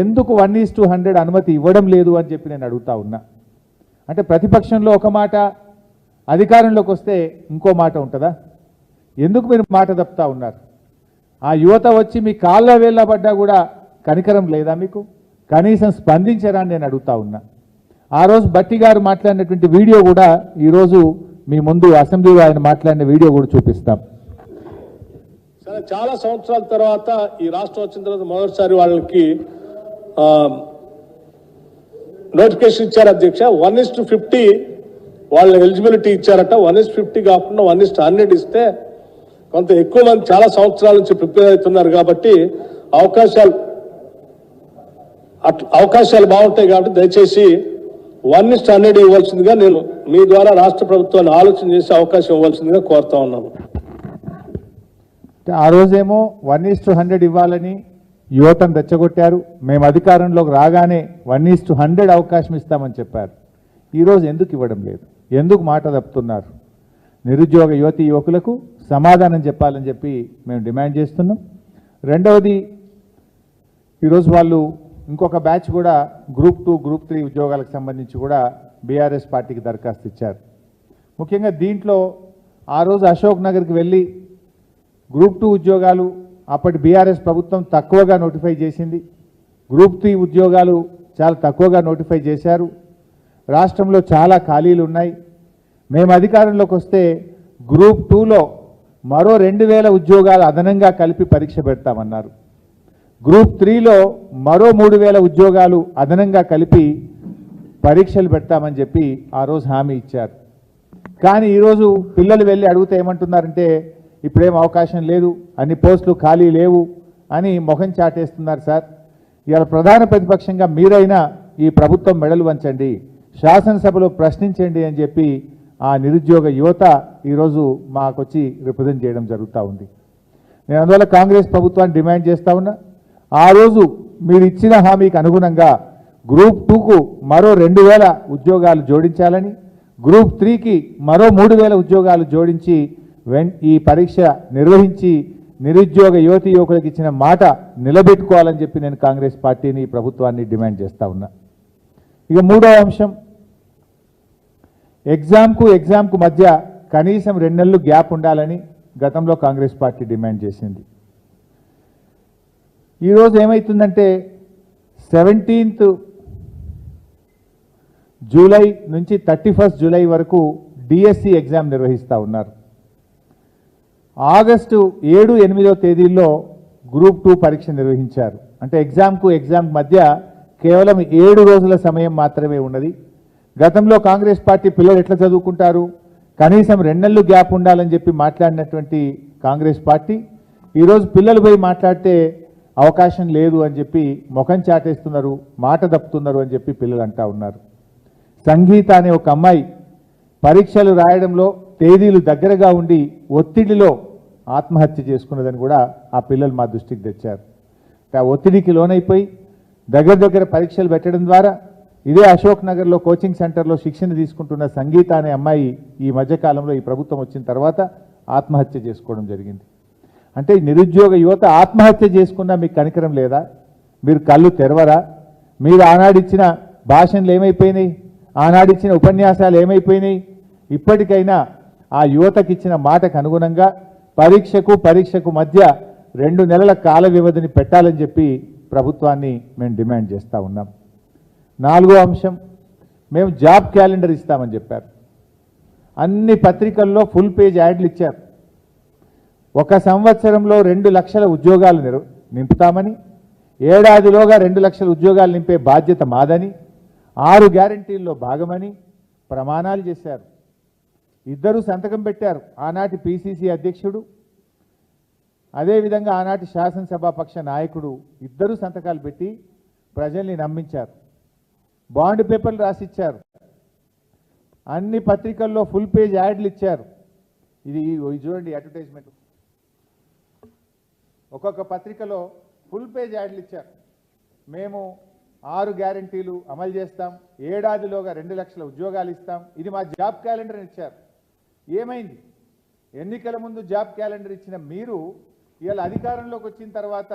ఎందుకు one is two hundred అనుమతి ఇవ్వడం లేదు అని చెప్పి నేను అడుగుతా ఉన్నా. అంటే ప్రతిపక్షంలో ఒక మాట అధికారంలోకి వస్తే ఇంకో మాట ఉంటుందా? ఎందుకు మీరు మాట తప్పుతా ఉన్నారు? ఆ యువత వచ్చి మీ కాళ్ళ వేళ్ళ పడ్డా కూడా కనికరం లేదా మీకు? కనీసం స్పందించరా నేను అడుగుతా ఉన్నా. ఆ రోజు బట్టి గారు మాట్లాడినటువంటి వీడియో కూడా ఈరోజు మీ ముందు అసెంబ్లీలో ఆయన మాట్లాడిన వీడియో కూడా చూపిస్తాం. సరే చాలా సంవత్సరాల తర్వాత ఈ రాష్ట్రం వచ్చిన తర్వాత మొదటిసారి వాళ్ళకి Um, నోటిఫికేషన్ ఇచ్చారు అధ్యక్ష. వన్ ఇస్ టు ఫిఫ్టీ వాళ్ళ ఎలిజిబిలిటీ ఇచ్చారట. వన్ ఇస్ ఫిఫ్టీ కాకుండా వన్ ఇస్ హండ్రెడ్ ఇస్తే కొంత ఎక్కువ మంది చాలా సంవత్సరాల నుంచి ప్రిపేర్ అవుతున్నారు కాబట్టి అవకాశాలు అట్- అవకాశాలు బాగుంటాయి కాబట్టి దయచేసి వన్ ఇస్ హండ్రెడ్ ఇవ్వాల్సిందిగా నేను మీ ద్వారా రాష్ట్ర ప్రభుత్వాన్ని ఆలోచన చేసే అవకాశం ఇవ్వాల్సిందిగా కోరుతా ఉన్నాను. ఆ రోజేమో వన్ ఈస్ టు హండ్రెడ్ ఇవ్వాలని యువతను రెచ్చగొట్టారు. మేము అధికారంలోకి రాగానే వన్ ఈస్ టు హండ్రెడ్ అవకాశం ఇస్తామని చెప్పారు. ఈరోజు ఎందుకు ఇవ్వడం లేదు? ఎందుకు మాట తప్పుతున్నారు? నిరుద్యోగ యువతి యువకులకు సమాధానం చెప్పాలని చెప్పి మేము డిమాండ్ చేస్తున్నాం. రెండవది ఈరోజు వాళ్ళు ఇంకొక బ్యాచ్ కూడా గ్రూప్ టూ గ్రూప్ త్రీ ఉద్యోగాలకు సంబంధించి కూడా బీఆర్ఎస్ పార్టీకి దరఖాస్తు ఇచ్చారు. ముఖ్యంగా దీంట్లో ఆ రోజు అశోక్ నగర్కి వెళ్ళి గ్రూప్ టూ ఉద్యోగాలు అప్పటి బీఆర్ఎస్ ప్రభుత్వం తక్కువగా నోటిఫై చేసింది. గ్రూప్ త్రీ ఉద్యోగాలు చాలా తక్కువగా నోటిఫై చేశారు. రాష్ట్రంలో చాలా ఖాళీలు ఉన్నాయి. మేము అధికారంలోకి వస్తే గ్రూప్ టూలో మరో రెండు వేల ఉద్యోగాలు అదనంగా కలిపి పరీక్ష పెడతామన్నారు. గ్రూప్ త్రీలో మరో మూడు వేల ఉద్యోగాలు అదనంగా కలిపి పరీక్షలు పెడతామని చెప్పి ఆ రోజు హామీ ఇచ్చారు. కానీ ఈరోజు పిల్లలు వెళ్ళి అడిగితే ఏమంటున్నారంటే ఇప్పుడేం అవకాశం లేదు అన్ని పోస్టులు ఖాళీ లేవు అని మొహం చాటేస్తున్నారు సార్. ఇవాళ ప్రధాన ప్రతిపక్షంగా మీరైనా ఈ ప్రభుత్వం మెడలు వంచండి శాసనసభలో ప్రశ్నించండి అని చెప్పి ఆ నిరుద్యోగ యువత ఈరోజు మాకొచ్చి రిప్రజెంట్ చేయడం జరుగుతూ ఉంది. నేను అందువల్ల కాంగ్రెస్ ప్రభుత్వాన్ని డిమాండ్ చేస్తూ ఉన్నా. ఆ రోజు మీరు ఇచ్చిన హామీకి అనుగుణంగా గ్రూప్ టూకు మరో రెండు వేల ఉద్యోగాలు జోడించాలని గ్రూప్ త్రీకి మరో మూడు వేల ఉద్యోగాలు జోడించి వెన్ ఈ పరీక్ష నిర్వహించి నిరుద్యోగ యువతి యువకులకు ఇచ్చిన మాట నిలబెట్టుకోవాలని చెప్పి నేను కాంగ్రెస్ పార్టీని ప్రభుత్వాన్ని డిమాండ్ చేస్తూ ఉన్నా. ఇక మూడో అంశం. ఎగ్జామ్కు ఎగ్జామ్కు మధ్య కనీసం రెండు నెలలు గ్యాప్ ఉండాలని గతంలో కాంగ్రెస్ పార్టీ డిమాండ్ చేసింది. ఈరోజు ఏమవుతుందంటే సెవెంటీన్త్ జూలై నుంచి థర్టీ ఫస్ట్ జూలై వరకు డిఎస్సి ఎగ్జామ్ నిర్వహిస్తూ ఉన్నారు. ఆగస్టు ఏడు ఎనిమిదో తేదీల్లో గ్రూప్ టూ పరీక్ష నిర్వహించారు. అంటే ఎగ్జామ్కు ఎగ్జామ్ మధ్య కేవలం ఏడు రోజుల సమయం మాత్రమే ఉన్నది. గతంలో కాంగ్రెస్ పార్టీ పిల్లలు ఎట్లా చదువుకుంటారు? కనీసం రెండెళ్ళు గ్యాప్ ఉండాలని చెప్పి మాట్లాడినటువంటి కాంగ్రెస్ పార్టీ ఈరోజు పిల్లలు పోయి మాట్లాడితే అవకాశం లేదు అని చెప్పి ముఖం చాటేస్తున్నారు మాట తప్పుతున్నారు అని చెప్పి పిల్లలు అంటా ఉన్నారు. సంగీత అనే ఒక అమ్మాయి పరీక్షలు రాయడంలో తేదీలు దగ్గరగా ఉండి ఒత్తిడిలో ఆత్మహత్య చేసుకున్నదని కూడా ఆ పిల్లలు మా దృష్టికి తెచ్చారు. ఆ ఒత్తిడికి లోనైపోయి దగ్గర దగ్గర పరీక్షలు పెట్టడం ద్వారా ఇదే అశోక్ నగర్లో కోచింగ్ సెంటర్లో శిక్షణ తీసుకుంటున్న సంగీత అనే అమ్మాయి ఈ మధ్యకాలంలో ఈ ప్రభుత్వం వచ్చిన తర్వాత ఆత్మహత్య చేసుకోవడం జరిగింది. అంటే నిరుద్యోగ యువత ఆత్మహత్య చేసుకున్నా మీకు కనికరం లేదా? మీరు కళ్ళు తెరవరా? మీరు ఆనాడిచ్చిన భాషణలు ఏమైపోయినాయి? ఆనాడిచ్చిన ఉపన్యాసాలు ఏమైపోయినాయి? ఇప్పటికైనా ఆ యువతకి ఇచ్చిన మాటకు అనుగుణంగా పరీక్షకు పరీక్షకు మధ్య రెండు నెలల కాల వ్యవధిని పెట్టాలని చెప్పి ప్రభుత్వాన్ని మేము డిమాండ్ చేస్తూ ఉన్నాం. నాలుగో అంశం మేము జాబ్ క్యాలెండర్ ఇస్తామని చెప్పారు. అన్ని పత్రికల్లో ఫుల్ పేజ్ యాడ్లు ఇచ్చారు. ఒక సంవత్సరంలో రెండు లక్షల ఉద్యోగాలు నింపుతామని ఏడాదిలోగా రెండు లక్షల ఉద్యోగాలు నింపే బాధ్యత మాదని ఆరు గ్యారంటీల్లో భాగమని ప్రమాణాలు చేశారు. ఇద్దరు సంతకం పెట్టారు. ఆనాటి పిసిసి అధ్యక్షుడు అదేవిధంగా ఆనాటి శాసనసభాపక్ష నాయకుడు ఇద్దరు సంతకాలు పెట్టి ప్రజల్ని నమ్మించారు. బాండ్ పేపర్లు రాసిచ్చారు. అన్ని పత్రికల్లో ఫుల్ పేజ్ యాడ్లు ఇచ్చారు. ఇది చూడండి అడ్వర్టైజ్మెంట్. ఒక్కొక్క పత్రికలో ఫుల్ పేజ్ యాడ్లు ఇచ్చారు. మేము ఆరు గ్యారంటీలు అమలు చేస్తాం. ఏడాదిలోగా రెండు లక్షల ఉద్యోగాలు ఇస్తాం. ఇది మా జాబ్ క్యాలెండర్ ఇచ్చారు. ఏమైంది? ఎన్నికల ముందు జాబ్ క్యాలెండర్ ఇచ్చిన మీరు ఇవాళ అధికారంలోకి వచ్చిన తర్వాత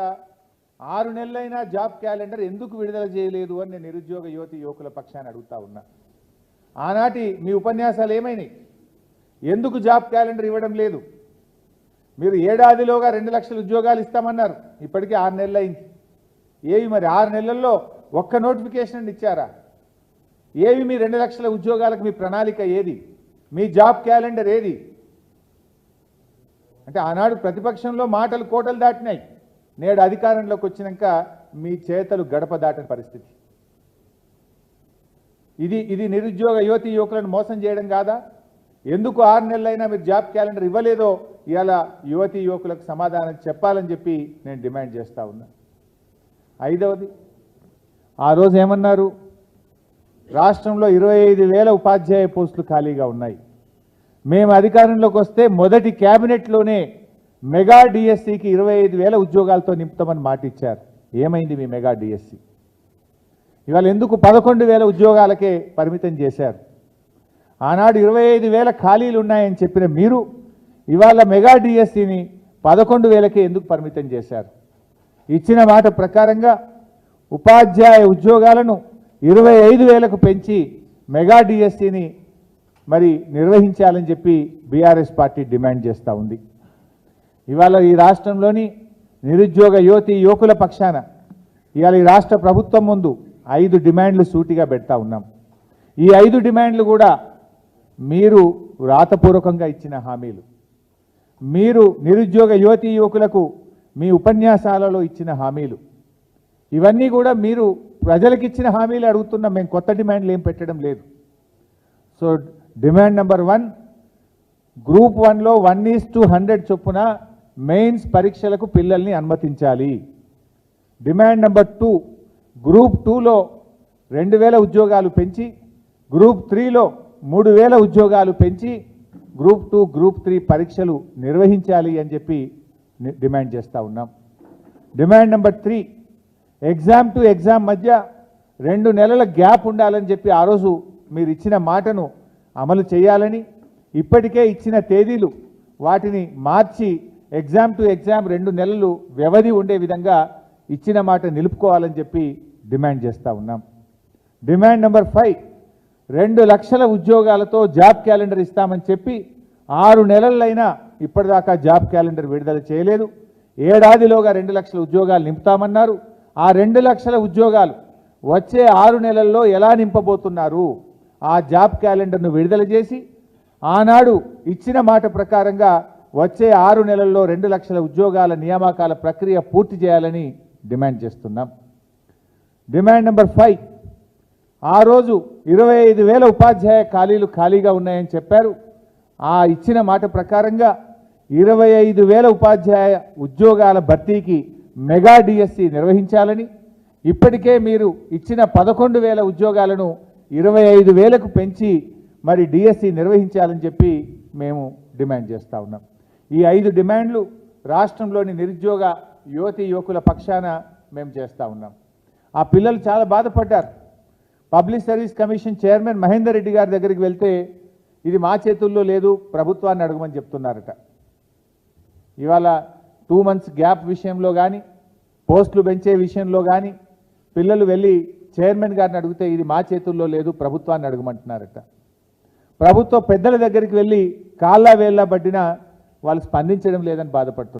ఆరు నెలలైనా జాబ్ క్యాలెండర్ ఎందుకు విడుదల చేయలేదు అని నేను నిరుద్యోగ యువతి యువకుల పక్షాన్ని అడుగుతా ఉన్నా. ఆనాటి మీ ఉపన్యాసాలు ఏమైనాయి? ఎందుకు జాబ్ క్యాలెండర్ ఇవ్వడం లేదు? మీరు ఏడాదిలోగా రెండు లక్షల ఉద్యోగాలు ఇస్తామన్నారు. ఇప్పటికీ ఆరు నెలలు అయింది ఏవి మరి? ఆరు నెలల్లో ఒక్క నోటిఫికేషన్ ఇచ్చారా? ఏవి మీ రెండు లక్షల ఉద్యోగాలకు మీ ప్రణాళిక ఏది? మీ జాబ్ క్యాలెండర్ ఏది? అంటే ఆనాడు ప్రతిపక్షంలో మాటలు కోటలు దాటినాయి. నేడు అధికారంలోకి వచ్చినాక మీ చేతలు గడప దాటని పరిస్థితి. ఇది ఇది నిరుద్యోగ యువతి యువకులను మోసం చేయడం కాదా? ఎందుకు ఆరు నెలలైనా మీరు జాబ్ క్యాలెండర్ ఇవ్వలేదో? ఇవాళ యువతి యువకులకు సమాధానం చెప్పాలని చెప్పి నేను డిమాండ్ చేస్తా ఉన్నా. ఐదవది ఆ రోజు ఏమన్నారు? రాష్ట్రంలో ఇరవై ఐదు వేల ఉపాధ్యాయ పోస్టులు ఖాళీగా ఉన్నాయి. మేము అధికారంలోకి వస్తే మొదటి క్యాబినెట్లోనే మెగా డిఎస్సికి ఇరవై ఐదు వేల ఉద్యోగాలతో నింపుతామని మాట ఇచ్చారు ఏమైంది మీ మెగా డిఎస్సి? ఇవాళ ఎందుకు పదకొండు వేల ఉద్యోగాలకే పరిమితం చేశారు? ఆనాడు ఇరవై ఐదు వేల ఖాళీలు ఉన్నాయని చెప్పిన మీరు ఇవాళ మెగా డిఎస్సిని పదకొండు వేలకే ఎందుకు పరిమితం చేశారు? ఇచ్చిన మాట ప్రకారంగా ఉపాధ్యాయ ఉద్యోగాలను ఇరవై ఐదు వేలకు పెంచి మెగా డిఎస్సిని మరి నిర్వహించాలని చెప్పి బీఆర్ఎస్ పార్టీ డిమాండ్ చేస్తూ ఉంది. ఇవాళ ఈ రాష్ట్రంలోని నిరుద్యోగ యువతి యువకుల పక్షాన ఇవాళ ఈ రాష్ట్ర ప్రభుత్వం ముందు ఐదు డిమాండ్లు సూటిగా పెడతా ఉన్నాం. ఈ ఐదు డిమాండ్లు కూడా మీరు వ్రాతపూర్వకంగా ఇచ్చిన హామీలు. మీరు నిరుద్యోగ యువతి యువకులకు మీ ఉపన్యాసాలలో ఇచ్చిన హామీలు. ఇవన్నీ కూడా మీరు ప్రజలకు ఇచ్చిన హామీలు అడుగుతున్నాం మేము కొత్త డిమాండ్లు ఏం పెట్టడం లేదు. So demand number one group వన్లో వన్ ఈస్ టు హండ్రెడ్ చొప్పున మెయిన్స్ పరీక్షలకు పిల్లల్ని అనుమతించాలి. డిమాండ్ నెంబర్ టూ గ్రూప్ టూలో రెండు వేల ఉద్యోగాలు పెంచి గ్రూప్ త్రీలో మూడు వేల ఉద్యోగాలు పెంచి గ్రూప్ టూ గ్రూప్ త్రీ పరీక్షలు నిర్వహించాలి అని చెప్పి డిమాండ్ చేస్తూ ఉన్నాం. Demand number three exam to exam మధ్య రెండు నెలల గ్యాప్ ఉండాలని చెప్పి ఆ రోజు మీరు ఇచ్చిన మాటను అమలు చేయాలని ఇప్పటికే ఇచ్చిన తేదీలు వాటిని మార్చి ఎగ్జామ్ టు ఎగ్జామ్ రెండు నెలలు వ్యవధి ఉండే విధంగా ఇచ్చిన మాట నిలుపుకోవాలని చెప్పి డిమాండ్ చేస్తూ ఉన్నాం. డిమాండ్ నెంబర్ ఫైవ్ రెండు లక్షల ఉద్యోగాలతో జాబ్ క్యాలెండర్ ఇస్తామని చెప్పి ఆరు నెలలైనా ఇప్పటిదాకా జాబ్ క్యాలెండర్ విడుదల చేయలేదు. ఏడాదిలోగా రెండు లక్షల ఉద్యోగాలు నింపుతామన్నారు. ఆ రెండు లక్షల ఉద్యోగాలు వచ్చే ఆరు నెలల్లో ఎలా నింపబోతున్నారు? ఆ జాబ్ క్యాలెండర్ను విడుదల చేసి ఆనాడు ఇచ్చిన మాట ప్రకారంగా వచ్చే ఆరు నెలల్లో రెండు లక్షల ఉద్యోగాల నియామకాల ప్రక్రియ పూర్తి చేయాలని డిమాండ్ చేస్తున్నాం. Demand number five. ఆ రోజు ఇరవై ఐదు వేల ఉపాధ్యాయ ఖాళీలు ఖాళీగా ఉన్నాయని చెప్పారు. ఆ ఇచ్చిన మాట ప్రకారంగా ఇరవై ఐదు వేల ఉపాధ్యాయ ఉద్యోగాల భర్తీకి మెగా డిఎస్సి నిర్వహించాలని ఇప్పటికే మీరు ఇచ్చిన పదకొండు వేల ఉద్యోగాలను ఇరవై ఐదు వేలకు పెంచి మరి డిఎస్సి నిర్వహించాలని చెప్పి మేము డిమాండ్ చేస్తూ ఉన్నాం. ఈ ఐదు డిమాండ్లు రాష్ట్రంలోని నిరుద్యోగ యువతి యువకుల పక్షాన మేము చేస్తూ ఉన్నాం. ఆ పిల్లలు చాలా బాధపడ్డారు. Public service commission chairman Mahender Reddy గారి దగ్గరికి వెళ్తే ఇది మా చేతుల్లో లేదు ప్రభుత్వాన్ని అడగమని చెప్తున్నారట. ఇవాళ టూ మంత్స్ గ్యాప్ విషయంలో కానీ పోస్టులు పెంచే విషయంలో కానీ పిల్లలు వెళ్ళి చైర్మన్ గారిని అడిగితే ఇది మా చేతుల్లో లేదు ప్రభుత్వాన్ని అడగమంటున్నారట. ప్రభుత్వ పెద్దల దగ్గరికి వెళ్ళి కాళ్ళ వేళ్ళ పడ్డినా వాళ్ళు స్పందించడం లేదని బాధపడుతున్నారు.